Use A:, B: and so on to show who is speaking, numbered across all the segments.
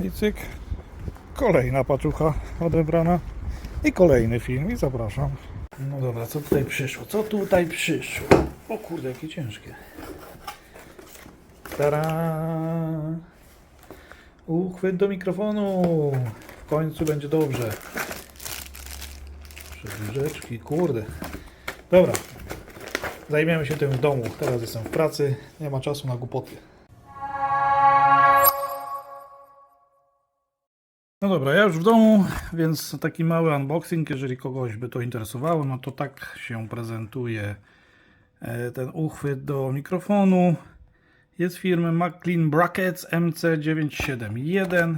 A: I cyk. Kolejna paczucha odebrana. I kolejny film. I zapraszam. No dobra, co tutaj przyszło? Co tutaj przyszło? O kurde, jakie ciężkie. Tara! Uchwyt do mikrofonu. W końcu będzie dobrze. Przedłużeczki, kurde. Dobra. Zajmiemy się tym w domu. Teraz jestem w pracy. Nie ma czasu na głupoty. No dobra, ja już w domu, więc taki mały unboxing, jeżeli kogoś by to interesowało, no to tak się prezentuje e, ten uchwyt do mikrofonu. Jest firmy McLean Brackets MC971.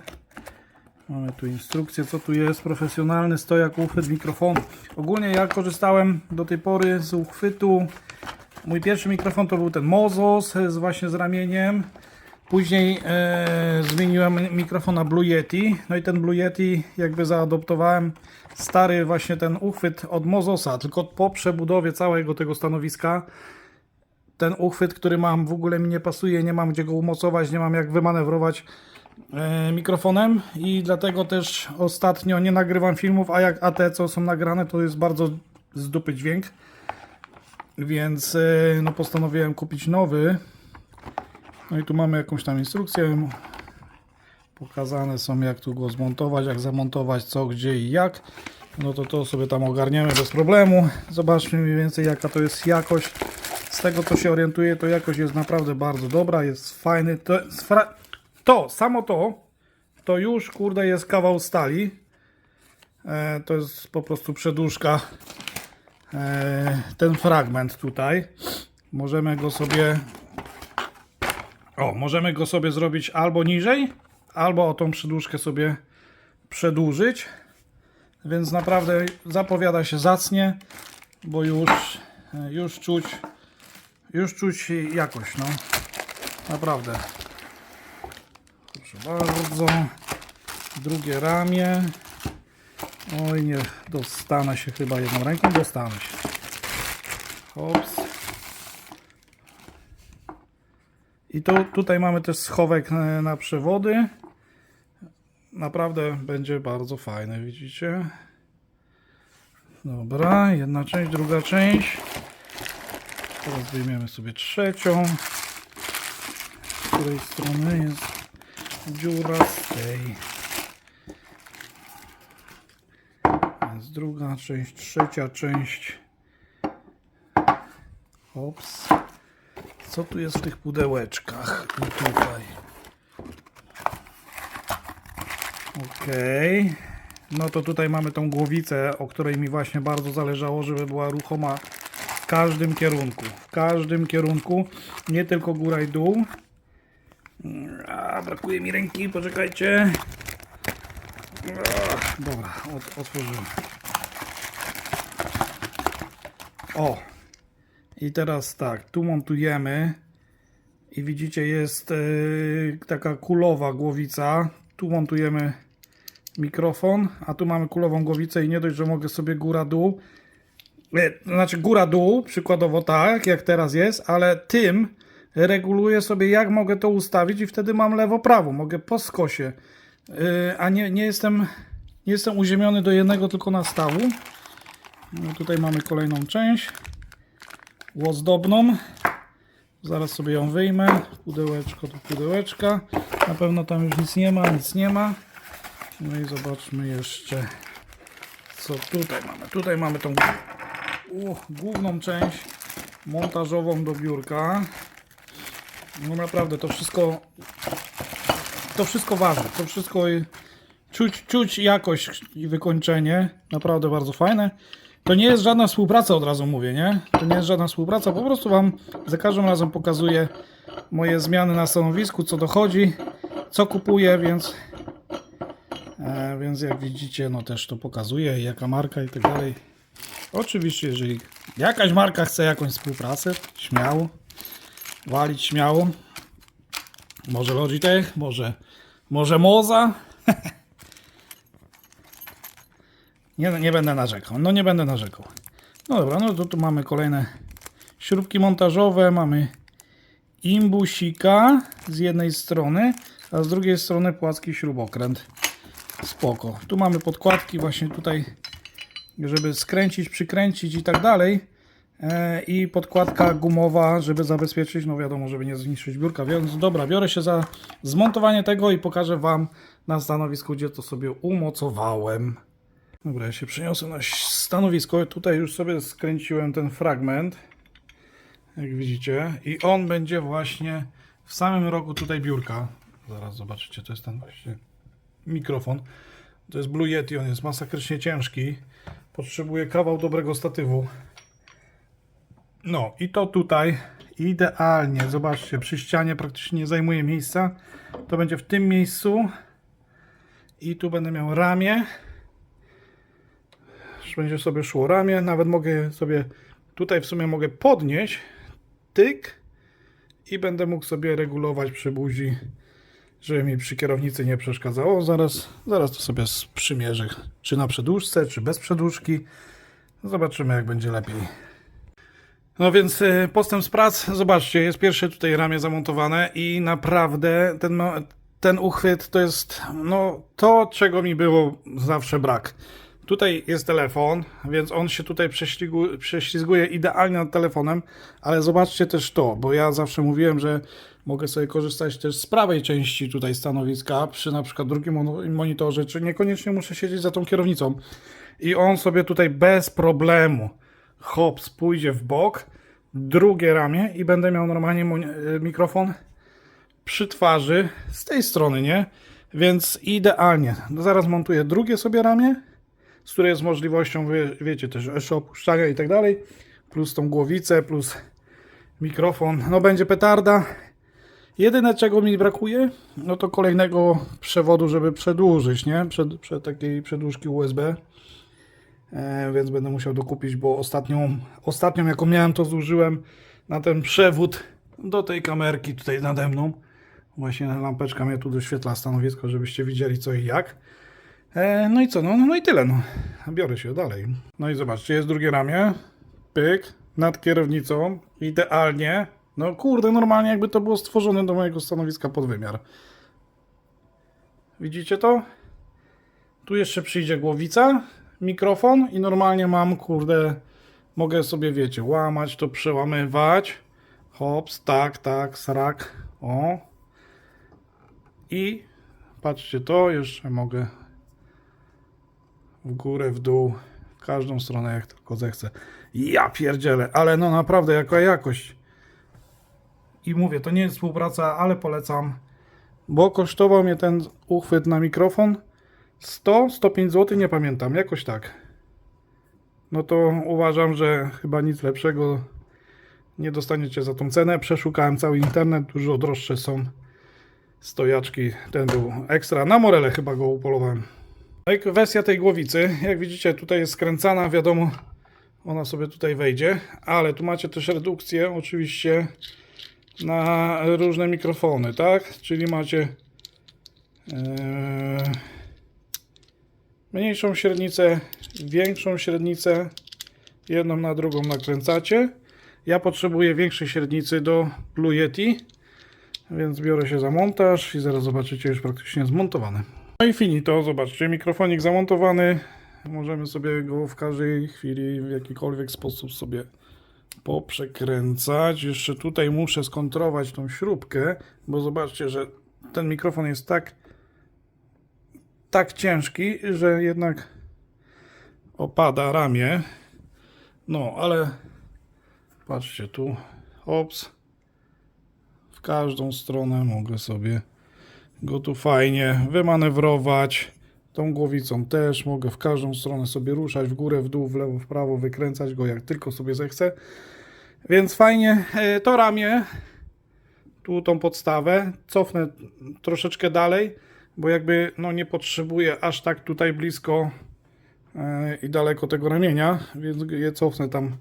A: Mamy tu instrukcję, co tu jest. Profesjonalny stojak uchwyt mikrofonu. Ogólnie ja korzystałem do tej pory z uchwytu. Mój pierwszy mikrofon to był ten Mozos z właśnie z ramieniem. Później e, zmieniłem mikrofon na Blue Yeti. No i ten Blue Yeti jakby zaadoptowałem stary właśnie ten uchwyt od Mozosa, tylko po przebudowie całego tego stanowiska ten uchwyt, który mam w ogóle mi nie pasuje, nie mam gdzie go umocować, nie mam jak wymanewrować e, mikrofonem i dlatego też ostatnio nie nagrywam filmów, a jak a te co są nagrane to jest bardzo z dupy dźwięk. Więc e, no postanowiłem kupić nowy. No i tu mamy jakąś tam instrukcję. Pokazane są jak tu go zmontować, jak zamontować, co, gdzie i jak. No to to sobie tam ogarniemy bez problemu. Zobaczmy mniej więcej jaka to jest jakość. Z tego co się orientuję, to jakość jest naprawdę bardzo dobra, jest fajny. To, to samo to, to już kurde jest kawał stali. E, to jest po prostu przedłużka. E, ten fragment tutaj. Możemy go sobie o, możemy go sobie zrobić albo niżej, albo o tą przedłużkę sobie przedłużyć. Więc naprawdę zapowiada się zacnie, bo już, już czuć, już czuć jakość, no. Naprawdę. Proszę bardzo. Drugie ramię. Oj, nie dostanę się chyba jedną ręką, dostanę się. Hops. I tu, tutaj mamy też schowek na, na przewody. Naprawdę będzie bardzo fajne, widzicie? Dobra, jedna część, druga część. Teraz wyjmiemy sobie trzecią. Z której strony jest dziura z tej. Więc druga część, trzecia część. Hops. Co tu jest w tych pudełeczkach? I tutaj. Okej. No to tutaj mamy tą głowicę, o której mi właśnie bardzo zależało, żeby była ruchoma w każdym kierunku. W każdym kierunku. Nie tylko góra i dół. A, brakuje mi ręki, poczekajcie. Dobra, ot otworzyłem. O, i teraz tak, tu montujemy i widzicie jest yy, taka kulowa głowica. Tu montujemy mikrofon, a tu mamy kulową głowicę i nie dość, że mogę sobie góra-dół, yy, znaczy góra-dół, przykładowo tak, jak teraz jest, ale tym reguluję sobie jak mogę to ustawić i wtedy mam lewo-prawo, mogę po skosie, yy, a nie, nie jestem nie jestem uziemiony do jednego tylko nastawu. No tutaj mamy kolejną część ozdobną. Zaraz sobie ją wyjmę. Pudełeczko do pudełeczka. Na pewno tam już nic nie ma, nic nie ma. No i zobaczmy jeszcze, co tutaj mamy. Tutaj mamy tą u, główną część montażową do biurka. No naprawdę to wszystko to wszystko ważne. To wszystko czuć, czuć jakość i wykończenie. Naprawdę bardzo fajne. To nie jest żadna współpraca, od razu mówię, nie? To nie jest żadna współpraca, po prostu Wam za każdym razem pokazuję moje zmiany na stanowisku, co dochodzi, co kupuję, więc e, więc jak widzicie, no też to pokazuję, jaka marka i tak dalej. Oczywiście, jeżeli jakaś marka chce jakąś współpracę, śmiało, walić śmiało. Może Logitech, może, może Moza. Nie, nie będę narzekał. No nie będę narzekał. No dobra, no to tu mamy kolejne śrubki montażowe. Mamy imbusika z jednej strony. a z drugiej strony płaski śrubokręt. Spoko. Tu mamy podkładki właśnie tutaj, żeby skręcić, przykręcić i tak dalej. E, I podkładka gumowa, żeby zabezpieczyć, no wiadomo, żeby nie zniszczyć biurka. Więc dobra, biorę się za zmontowanie tego i pokażę Wam na stanowisku, gdzie to sobie umocowałem. Dobra, ja się przeniosę na stanowisko. Tutaj już sobie skręciłem ten fragment, jak widzicie. I on będzie właśnie w samym rogu tutaj biurka. Zaraz zobaczycie, to jest ten właśnie mikrofon. To jest Blue Yeti, on jest masakrycznie ciężki. Potrzebuje kawał dobrego statywu. No i to tutaj idealnie, zobaczcie, przy ścianie praktycznie nie zajmuje miejsca. To będzie w tym miejscu. I tu będę miał ramię. Będzie sobie szło ramię. Nawet mogę sobie, tutaj w sumie mogę podnieść. Tyk. I będę mógł sobie regulować przy buzi, żeby mi przy kierownicy nie przeszkadzało. Zaraz, zaraz to sobie sprzymierzę. Czy na przedłużce, czy bez przedłużki. Zobaczymy jak będzie lepiej. No więc y, postęp z prac, zobaczcie, jest pierwsze tutaj ramię zamontowane i naprawdę ten, ten uchwyt to jest no to, czego mi było zawsze brak. Tutaj jest telefon, więc on się tutaj prześlizguje idealnie nad telefonem, ale zobaczcie też to, bo ja zawsze mówiłem, że mogę sobie korzystać też z prawej części tutaj stanowiska, przy na przykład drugim mon- monitorze, czy niekoniecznie muszę siedzieć za tą kierownicą. I on sobie tutaj bez problemu hops pójdzie w bok, drugie ramię i będę miał normalnie e, mikrofon przy twarzy z tej strony, nie? Więc idealnie. No zaraz montuję drugie sobie ramię, z której jest możliwością, wie, wiecie, też jeszcze opuszczania i tak dalej, plus tą głowicę, plus mikrofon. No będzie petarda. Jedyne czego mi brakuje, no to kolejnego przewodu, żeby przedłużyć, nie? Przed, przed takiej przedłużki USB. E, więc będę musiał dokupić, bo ostatnią, ostatnią jaką miałem, to zużyłem na ten przewód do tej kamerki tutaj nade mną. Właśnie lampeczka mnie tu doświetla stanowisko, żebyście widzieli co i jak. E, no i co, no, no i tyle, no. Biorę się dalej. No i zobaczcie, jest drugie ramię. Pyk, nad kierownicą, idealnie. No kurde, normalnie jakby to było stworzone do mojego stanowiska pod wymiar. Widzicie to? Tu jeszcze przyjdzie głowica, mikrofon i normalnie mam, kurde, mogę sobie, wiecie, łamać to, przełamywać. Hops, tak, tak, srak, o. I patrzcie to, jeszcze mogę w górę, w dół, w każdą stronę jak tylko zechcę. Ja pierdzielę, ale no naprawdę jaka jakość. I mówię, to nie jest współpraca, ale polecam, bo kosztował mnie ten uchwyt na mikrofon 100, 105 zł, nie pamiętam, jakoś tak. No to uważam, że chyba nic lepszego nie dostaniecie za tą cenę. Przeszukałem cały internet, dużo droższe są stojaczki. Ten był ekstra. Na Morele chyba go upolowałem. No i wersja tej głowicy, jak widzicie, tutaj jest skręcana, wiadomo, ona sobie tutaj wejdzie, ale tu macie też redukcję, oczywiście, na różne mikrofony, tak? Czyli macie. Eee, mniejszą średnicę, większą średnicę, jedną na drugą nakręcacie. Ja potrzebuję większej średnicy do Blue Yeti, więc biorę się za montaż i zaraz zobaczycie już praktycznie zmontowane. No i finito, zobaczcie, mikrofonik zamontowany. Możemy sobie go w każdej chwili w jakikolwiek sposób sobie poprzekręcać. Jeszcze tutaj muszę skontrować tą śrubkę, bo zobaczcie, że ten mikrofon jest tak tak ciężki, że jednak opada ramię. No, ale patrzcie tu, ops. W każdą stronę mogę sobie go tu fajnie wymanewrować. Tą głowicą też mogę w każdą stronę sobie ruszać, w górę, w dół, w lewo, w prawo, wykręcać go jak tylko sobie zechcę. Więc fajnie e, to ramię, tu tą podstawę, cofnę troszeczkę dalej, bo jakby no nie potrzebuję aż tak tutaj blisko e, i daleko tego ramienia, więc je cofnę tam,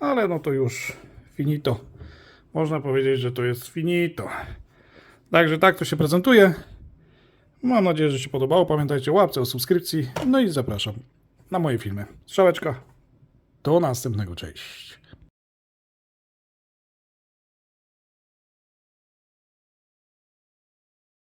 A: ale no to już finito. Można powiedzieć, że to jest finito. Także tak to się prezentuje. Mam nadzieję, że się podobało. Pamiętajcie o łapce, o subskrypcji. No i zapraszam na moje filmy. Strzałeczka. Do następnego. Cześć.